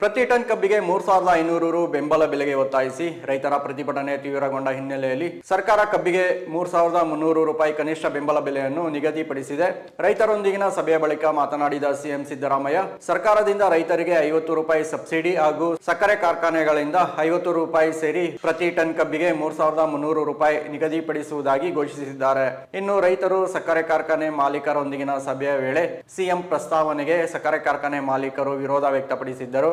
ಪ್ರತಿ ಟನ್ ಕಬ್ಬಿಗೆ ಮೂರ್ ಸಾವಿರದ ಐನೂರು ರು ಬೆಂಬಲ ಬೆಲೆಗೆ ಒತ್ತಾಯಿಸಿ ರೈತರ ಪ್ರತಿಭಟನೆ ತೀವ್ರಗೊಂಡ ಹಿನ್ನೆಲೆಯಲ್ಲಿ ಸರ್ಕಾರ ಕಬ್ಬಿಗೆ ಮೂರ್ ಸಾವಿರದ ಮುನ್ನೂರು ರೂಪಾಯಿ ಕನಿಷ್ಠ ಬೆಂಬಲ ಬೆಲೆಯನ್ನು ನಿಗದಿಪಡಿಸಿದೆ. ರೈತರೊಂದಿಗಿನ ಸಭೆಯ ಬಳಿಕ ಮಾತನಾಡಿದ ಸಿಎಂ ಸಿದ್ದರಾಮಯ್ಯ, ಸರ್ಕಾರದಿಂದ ರೈತರಿಗೆ ಐವತ್ತು ರೂಪಾಯಿ ಸಬ್ಸಿಡಿ ಹಾಗೂ ಸಕ್ಕರೆ ಕಾರ್ಖಾನೆಗಳಿಂದ ಐವತ್ತು ರೂಪಾಯಿ ಸೇರಿ ಪ್ರತಿ ಟನ್ ಕಬ್ಬಿಗೆ ಮೂರ್ ಸಾವಿರದ ಮುನ್ನೂರು ರೂಪಾಯಿ ನಿಗದಿಪಡಿಸುವುದಾಗಿ ಘೋಷಿಸಿದ್ದಾರೆ. ಇನ್ನು ರೈತರು ಸಕ್ಕರೆ ಕಾರ್ಖಾನೆ ಮಾಲೀಕರೊಂದಿಗಿನ ಸಭೆಯ ವೇಳೆ ಸಿಎಂ ಪ್ರಸ್ತಾವನೆಗೆ ಸಕ್ಕರೆ ಕಾರ್ಖಾನೆ ಮಾಲೀಕರು ವಿರೋಧ ವ್ಯಕ್ತಪಡಿಸಿದ್ದರು.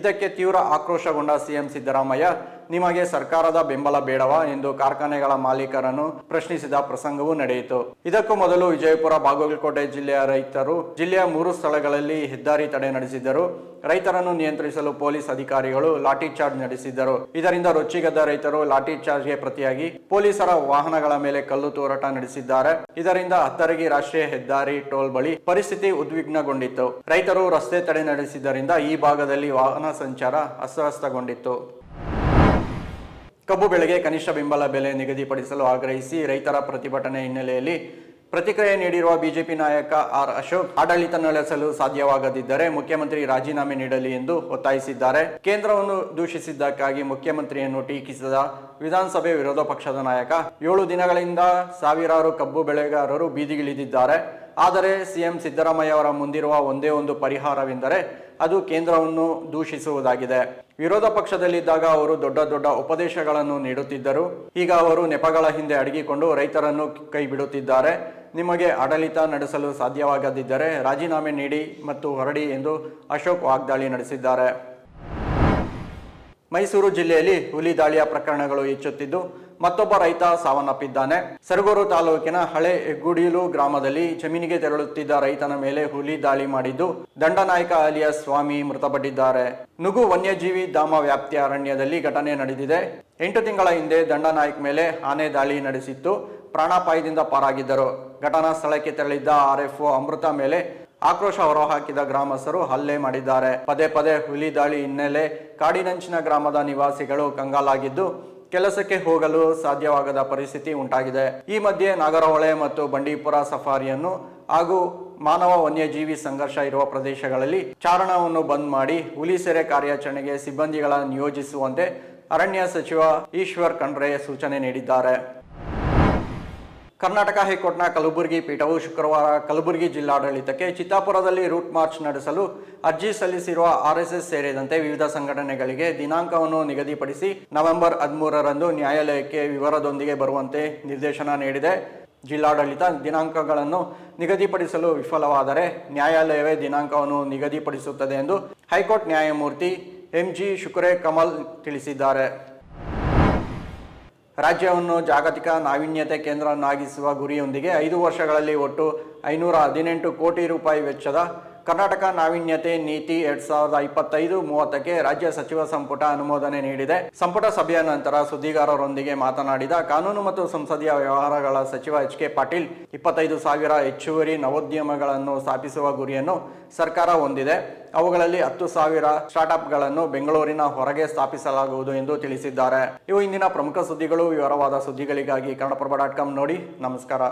ಇದಕ್ಕೆ ತೀವ್ರ ಆಕ್ರೋಶಗೊಂಡ ಸಿಎಂ ಸಿದ್ದರಾಮಯ್ಯ, ನಿಮಗೆ ಸರ್ಕಾರದ ಬೆಂಬಲ ಬೇಡವಾ? ಎಂದು ಕಾರ್ಖಾನೆಗಳ ಮಾಲೀಕರನ್ನು ಪ್ರಶ್ನಿಸಿದ ಪ್ರಸಂಗವೂ ನಡೆಯಿತು. ಇದಕ್ಕೂ ಮೊದಲು ವಿಜಯಪುರ, ಬಾಗಲಕೋಟೆ ಜಿಲ್ಲೆಯ ರೈತರು, ಜಿಲ್ಲೆಯ ಮೂರು ಸ್ಥಳಗಳಲ್ಲಿ ಹೆದ್ದಾರಿ ತಡೆ ನಡೆಸಿದ್ದರು. ರೈತರನ್ನು ನಿಯಂತ್ರಿಸಲು ಪೊಲೀಸ್ ಅಧಿಕಾರಿಗಳು ಲಾಠಿ ಚಾರ್ಜ್ ನಡೆಸಿದ್ದರು. ಇದರಿಂದ ರೊಚ್ಚಿಗದ್ದ ರೈತರು ಲಾಠಿ ಚಾರ್ಜ್ಗೆ ಪ್ರತಿಯಾಗಿ ಪೊಲೀಸರ ವಾಹನಗಳ ಮೇಲೆ ಕಲ್ಲು ತೋರಾಟ ನಡೆಸಿದ್ದಾರೆ. ಇದರಿಂದ ಹತ್ತರಗಿ ರಾಷ್ಟ್ರೀಯ ಹೆದ್ದಾರಿ ಟೋಲ್ ಬಳಿ ಪರಿಸ್ಥಿತಿ ಉದ್ವಿಗ್ನಗೊಂಡಿತ್ತು. ರೈತರು ರಸ್ತೆ ತಡೆ ನಡೆಸಿದ್ದರಿಂದ ಈ ಭಾಗದಲ್ಲಿ ವಾಹನ ಸಂಚಾರ ಅಸ್ತವ್ಯಸ್ತಗೊಂಡಿತ್ತು. ಕಬ್ಬು ಬೆಳೆಗೆ ಕನಿಷ್ಠ ಬೆಂಬಲ ಬೆಲೆ ನಿಗದಿಪಡಿಸಲು ಆಗ್ರಹಿಸಿ ರೈತರ ಪ್ರತಿಭಟನೆ ಹಿನ್ನೆಲೆಯಲ್ಲಿ ಪ್ರತಿಕ್ರಿಯೆ ನೀಡಿರುವ ಬಿಜೆಪಿ ನಾಯಕ ಆರ್ ಅಶೋಕ್ ಆಡಳಿತ ನಡೆಸಲು ಸಾಧ್ಯವಾಗದಿದ್ದರೆ ಮುಖ್ಯಮಂತ್ರಿ ರಾಜೀನಾಮೆ ನೀಡಲಿ ಎಂದು ಒತ್ತಾಯಿಸಿದ್ದಾರೆ. ಕೇಂದ್ರವನ್ನು ದೂಷಿಸಿದ್ದಕ್ಕಾಗಿ ಮುಖ್ಯಮಂತ್ರಿಯನ್ನು ಟೀಕಿಸಿದ ವಿಧಾನಸಭೆ ವಿರೋಧ ಪಕ್ಷದ ನಾಯಕ, ಏಳು ದಿನಗಳಿಂದ ಸಾವಿರಾರು ಕಬ್ಬು ಬೆಳೆಗಾರರು ಬೀದಿಗಿಳಿದಿದ್ದಾರೆ. ಆದರೆ ಸಿಎಂ ಸಿದ್ದರಾಮಯ್ಯ ಅವರ ಮುಂದಿರುವ ಒಂದೇ ಒಂದು ಪರಿಹಾರವೆಂದರೆ ಅದು ಕೇಂದ್ರವನ್ನು ದೂಷಿಸುವುದಾಗಿದೆ. ವಿರೋಧ ಪಕ್ಷದಲ್ಲಿದ್ದಾಗ ಅವರು ದೊಡ್ಡ ದೊಡ್ಡ ಉಪದೇಶಗಳನ್ನು ನೀಡುತ್ತಿದ್ದರು. ಈಗ ಅವರು ನೆಪಗಳ ಹಿಂದೆ ಅಡಗಿಕೊಂಡು ರೈತರನ್ನು ಕೈ ಬಿಡುತ್ತಿದ್ದಾರೆ ನಿಮಗೆ ಆಡಳಿತ ನಡೆಸಲು ಸಾಧ್ಯವಾಗದಿದ್ದರೆ ರಾಜೀನಾಮೆ ನೀಡಿ ಮತ್ತು ಹೊರಡಿ ಎಂದು ಅಶೋಕ್ ವಾಗ್ದಾಳಿ ನಡೆಸಿದ್ದಾರೆ. ಮೈಸೂರು ಜಿಲ್ಲೆಯಲ್ಲಿ ಹುಲಿ ದಾಳಿಯ ಪ್ರಕರಣಗಳು ಹೆಚ್ಚುತ್ತಿದ್ದು ಮತ್ತೊಬ್ಬ ರೈತ ಸಾವನ್ನಪ್ಪಿದ್ದಾನೆ. ಸರಗೂರು ತಾಲೂಕಿನ ಹಳೆ ಹೆಗ್ಗುಡಿಲು ಗ್ರಾಮದಲ್ಲಿ ಜಮೀನಿಗೆ ತೆರಳುತ್ತಿದ್ದ ರೈತನ ಮೇಲೆ ಹುಲಿ ದಾಳಿ ಮಾಡಿದ್ದು ದಂಡನಾಯಕ ಅಲಿಯ ಸ್ವಾಮಿ ಮೃತಪಟ್ಟಿದ್ದಾರೆ. ನುಗು ವನ್ಯಜೀವಿ ಧಾಮ ವ್ಯಾಪ್ತಿಯ ಅರಣ್ಯದಲ್ಲಿ ಘಟನೆ ನಡೆದಿದೆ. ಎಂಟು ತಿಂಗಳ ಹಿಂದೆ ದಂಡನಾಯಕ್ ಮೇಲೆ ಆನೆ ದಾಳಿ ನಡೆಸಿತ್ತು. ಪ್ರಾಣಾಪಾಯದಿಂದ ಪಾರಾಗಿದ್ದರು. ಘಟನಾ ಸ್ಥಳಕ್ಕೆ ತೆರಳಿದ್ದ ಆರ್ಎಫ್ಒ ಅಮೃತ ಮೇಲೆ ಆಕ್ರೋಶ ಹೊರಹಾಕಿದ ಗ್ರಾಮಸ್ಥರು ಹಲ್ಲೆ ಮಾಡಿದ್ದಾರೆ. ಪದೇ ಪದೇ ಹುಲಿ ದಾಳಿ ಹಿನ್ನೆಲೆ ಕಾಡಿನಂಚಿನ ಗ್ರಾಮದ ನಿವಾಸಿಗಳು ಕಂಗಾಲಾಗಿದ್ದು ಕೆಲಸಕ್ಕೆ ಹೋಗಲು ಸಾಧ್ಯವಾಗದ ಪರಿಸ್ಥಿತಿ ಉಂಟಾಗಿದೆ. ಈ ಮಧ್ಯೆ ನಾಗರಹೊಳೆ ಮತ್ತು ಬಂಡೀಪುರ ಸಫಾರಿಯನ್ನು ಹಾಗೂ ಮಾನವ ವನ್ಯಜೀವಿ ಸಂಘರ್ಷ ಇರುವ ಪ್ರದೇಶಗಳಲ್ಲಿ ಚಾರಣವನ್ನು ಬಂದ್ ಮಾಡಿ ಹುಲಿ ಸೆರೆ ಕಾರ್ಯಾಚರಣೆಗೆ ಸಿಬ್ಬಂದಿಗಳ ನಿಯೋಜಿಸುವಂತೆ ಅರಣ್ಯ ಸಚಿವ ಈಶ್ವರ್ ಖಂಡ್ರೆ ಸೂಚನೆ ನೀಡಿದ್ದಾರೆ. ಕರ್ನಾಟಕ ಹೈಕೋರ್ಟ್ನ ಕಲಬುರಗಿ ಪೀಠವು ಶುಕ್ರವಾರ ಕಲಬುರಗಿ ಜಿಲ್ಲಾಡಳಿತಕ್ಕೆ ಚಿತ್ತಾಪುರದಲ್ಲಿ ರೂಟ್ ಮಾರ್ಚ್ ನಡೆಸಲು ಅರ್ಜಿ ಸಲ್ಲಿಸಿರುವ ಆರ್ಎಸ್ಎಸ್ ಸೇರಿದಂತೆ ವಿವಿಧ ಸಂಘಟನೆಗಳಿಗೆ ದಿನಾಂಕವನ್ನು ನಿಗದಿಪಡಿಸಿ ನವೆಂಬರ್ ಹದಿಮೂರರಂದು ನ್ಯಾಯಾಲಯಕ್ಕೆ ವಿವರದೊಂದಿಗೆ ಬರುವಂತೆ ನಿರ್ದೇಶನ ನೀಡಿದೆ. ಜಿಲ್ಲಾಡಳಿತ ದಿನಾಂಕಗಳನ್ನು ನಿಗದಿಪಡಿಸಲು ವಿಫಲವಾದರೆ ನ್ಯಾಯಾಲಯವೇ ದಿನಾಂಕವನ್ನು ನಿಗದಿಪಡಿಸುತ್ತದೆ ಎಂದು ಹೈಕೋರ್ಟ್ ನ್ಯಾಯಮೂರ್ತಿ ಎಂಜಿ ಶುಕ್ರೇ ಕಮಲ್ ತಿಳಿಸಿದ್ದಾರೆ. ರಾಜ್ಯವನ್ನು ಜಾಗತಿಕ ನಾವೀನ್ಯತೆ ಕೇಂದ್ರವನ್ನಾಗಿಸುವ ಗುರಿಯೊಂದಿಗೆ ಐದು ವರ್ಷಗಳಲ್ಲಿ ಒಟ್ಟು ಐನೂರ ಹದಿನೆಂಟು ಕೋಟಿ ರೂಪಾಯಿ ವೆಚ್ಚದ ಕರ್ನಾಟಕ ನಾವೀನ್ಯತೆ ನೀತಿ ಎರಡ್ ಸಾವಿರದ ಇಪ್ಪತ್ತೈದು ಮೂವತ್ತಕ್ಕೆ ರಾಜ್ಯ ಸಚಿವ ಸಂಪುಟ ಅನುಮೋದನೆ ನೀಡಿದೆ. ಸಂಪುಟ ಸಭೆಯ ನಂತರ ಸುದ್ದಿಗಾರರೊಂದಿಗೆ ಮಾತನಾಡಿದ ಕಾನೂನು ಮತ್ತು ಸಂಸದೀಯ ವ್ಯವಹಾರಗಳ ಸಚಿವ ಎಚ್ ಕೆ ಪಾಟೀಲ್, ಇಪ್ಪತ್ತೈದು ಸಾವಿರ ಹೆಚ್ಚುವರಿ ನವೋದ್ಯಮಗಳನ್ನು ಸ್ಥಾಪಿಸುವ ಗುರಿಯನ್ನು ಸರ್ಕಾರ ಹೊಂದಿದೆ. ಅವುಗಳಲ್ಲಿ ಹತ್ತು ಸಾವಿರ ಸ್ಟಾರ್ಟ್ಅಪ್ಗಳನ್ನು ಬೆಂಗಳೂರಿನ ಹೊರಗೆ ಸ್ಥಾಪಿಸಲಾಗುವುದು ಎಂದು ತಿಳಿಸಿದ್ದಾರೆ. ಇವು ಇಂದಿನ ಪ್ರಮುಖ ಸುದ್ದಿಗಳು. ವಿವರವಾದ ಸುದ್ದಿಗಳಿಗಾಗಿ ಕನ್ನಡಪ್ರಭ ಡಾಟ್ ಕಾಮ್ ನೋಡಿ. ನಮಸ್ಕಾರ.